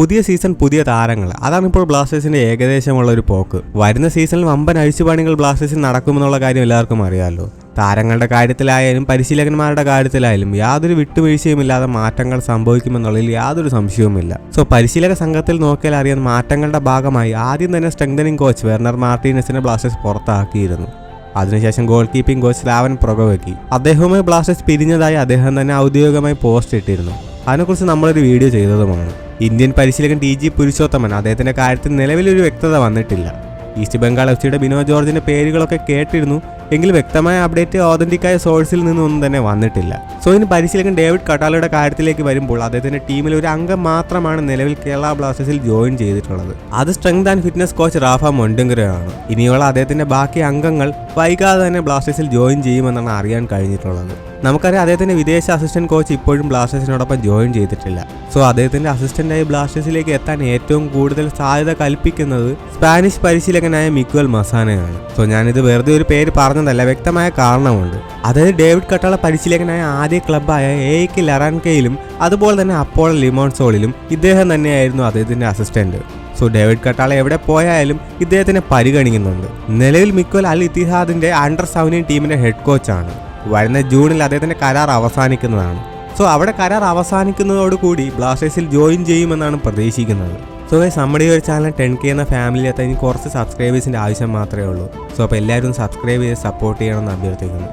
പുതിയ സീസൺ പുതിയ താരങ്ങൾ. അതാണ് ഇപ്പോൾ ബ്ലാസ്റ്റേഴ്സിന്റെ ഏകദേശമുള്ള ഒരു പോക്ക്. വരുന്ന സീസണിൽ വമ്പൻ അഴിച്ചുപണികൾ ബ്ലാസ്റ്റേഴ്സിൽ നടക്കുമെന്നുള്ള കാര്യം എല്ലാവർക്കും അറിയാമല്ലോ താരങ്ങളുടെ കാര്യത്തിലായാലും പരിശീലകന്മാരുടെ കാര്യത്തിലായാലും യാതൊരു വിട്ടുവീഴ്ചയുമില്ലാതെ മാറ്റങ്ങൾ സംഭവിക്കുമെന്നുള്ളതിൽ യാതൊരു സംശയവുമില്ല. സോ പരിശീലക സംഘത്തിൽ നോക്കിയാൽ അറിയാൻ മാറ്റങ്ങളുടെ ഭാഗമായി ആദ്യം തന്നെ സ്ട്രെങ്തനിങ് കോച്ച് വെർണർ മാർട്ടീനസിനെ ബ്ലാസ്റ്റേഴ്സ് പുറത്താക്കിയിരുന്നു. അതിനുശേഷം goalkeeping coach Slaven Progovecki. അദ്ദേഹവുമായി ബ്ലാസ്റ്റേഴ്സ് പിരിഞ്ഞതായി അദ്ദേഹം തന്നെ ഔദ്യോഗികമായി പോസ്റ്റ് ഇട്ടിരുന്നു. അതിനെക്കുറിച്ച് നമ്മളൊരു വീഡിയോ ചെയ്തതുമാണ്. ഇന്ത്യൻ പരിശീലകൻ ടി ജി പുരുഷോത്തമൻ അദ്ദേഹത്തിന്റെ കാര്യത്തിൽ നിലവിലൊരു വ്യക്തത വന്നിട്ടില്ല. ഈസ്റ്റ് ബംഗാൾ എഫ് സിയുടെ ബിനോ ജോർജിന്റെ പേരുകളൊക്കെ കേട്ടിരുന്നു. എങ്കിലും വ്യക്തമായ അപ്ഡേറ്റ് ഓതന്റിക്കായ സോഴ്സിൽ നിന്നൊന്നും തന്നെ വന്നിട്ടില്ല. സോ ഇനി പരിശീലകൻ ഡേവിഡ് കട്ടാലയുടെ കാര്യത്തിലേക്ക് വരുമ്പോൾ അദ്ദേഹത്തിന്റെ ടീമിൽ ഒരു അംഗം മാത്രമാണ് നിലവിൽ കേരള ബ്ലാസ്റ്റേഴ്സിൽ ജോയിൻ ചെയ്തിട്ടുള്ളത്. അത് strength and fitness coach Rafa മൊണ്ടുങ്കരയാണ്. ഇനിയുള്ള അദ്ദേഹത്തിന്റെ ബാക്കി അംഗങ്ങൾ വൈകാതെ തന്നെ ബ്ലാസ്റ്റേഴ്സിൽ ജോയിൻ ചെയ്യുമെന്നാണ് അറിയാൻ കഴിഞ്ഞിട്ടുള്ളത്. നമുക്കറിയാം അദ്ദേഹത്തിന്റെ വിദേശ അസിസ്റ്റന്റ് കോച്ച് ഇപ്പോഴും ബ്ലാസ്റ്റേഴ്സിനോടൊപ്പം ജോയിൻ ചെയ്തിട്ടില്ല. സോ അദ്ദേഹത്തിന്റെ അസിസ്റ്റന്റായി ബ്ലാസ്റ്റേഴ്സിലേക്ക് എത്താൻ ഏറ്റവും കൂടുതൽ സാധ്യത കൽപ്പിക്കുന്നത് സ്പാനിഷ് പരിശീലകനായ മിക്വൽ മസാനയാണ്. സോ ഞാനിത് വെറുതെ ഒരു പേര് പറഞ്ഞതല്ല വ്യക്തമായ കാരണമുണ്ട്. അതായത് ഡേവിഡ് കട്ടാള പരിശീലകനായ ആദ്യ ക്ലബ്ബായ കെ ലറാൻകയിലും അതുപോലെ തന്നെ അപ്പോളോ ലിമോൺസോളിലും ഇദ്ദേഹം തന്നെയായിരുന്നു അദ്ദേഹത്തിന്റെ അസിസ്റ്റന്റ് സോ ഡേവിഡ് കട്ടാള എവിടെ പോയാലും ഇദ്ദേഹത്തിനെ പരിഗണിക്കുന്നുണ്ട്. നിലവിൽ മിക്കോൽ അൽ ഇത്തിഹാദിന്റെ അണ്ടർ സെവന്റീൻ ടീമിന്റെ ഹെഡ് കോച്ചാണ് വരുന്ന ജൂണിൽ അദ്ദേഹത്തിന്റെ കരാർ അവസാനിക്കുന്നതാണ്. സോ അവിടെ കരാർ അവസാനിക്കുന്നതോടുകൂടി ബ്ലാസ്റ്റേഴ്സിൽ ജോയിൻ ചെയ്യുമെന്നാണ് പ്രതീക്ഷിക്കുന്നത്. സോ ഗൈസ് നമ്മുടെ ഈ ഒരു ചാനൽ ടെൻ കെ എന്ന ഫാമിലി എത്താൻ ഇനി കുറച്ച് സബ്സ്ക്രൈബേഴ്സിന്റെ ആവശ്യം മാത്രമേ ഉള്ളൂ. സോ അപ്പോൾ എല്ലാവരും സബ്സ്ക്രൈബ് ചെയ്ത് സപ്പോർട്ട് ചെയ്യണമെന്ന് അഭ്യർത്ഥിക്കുന്നു.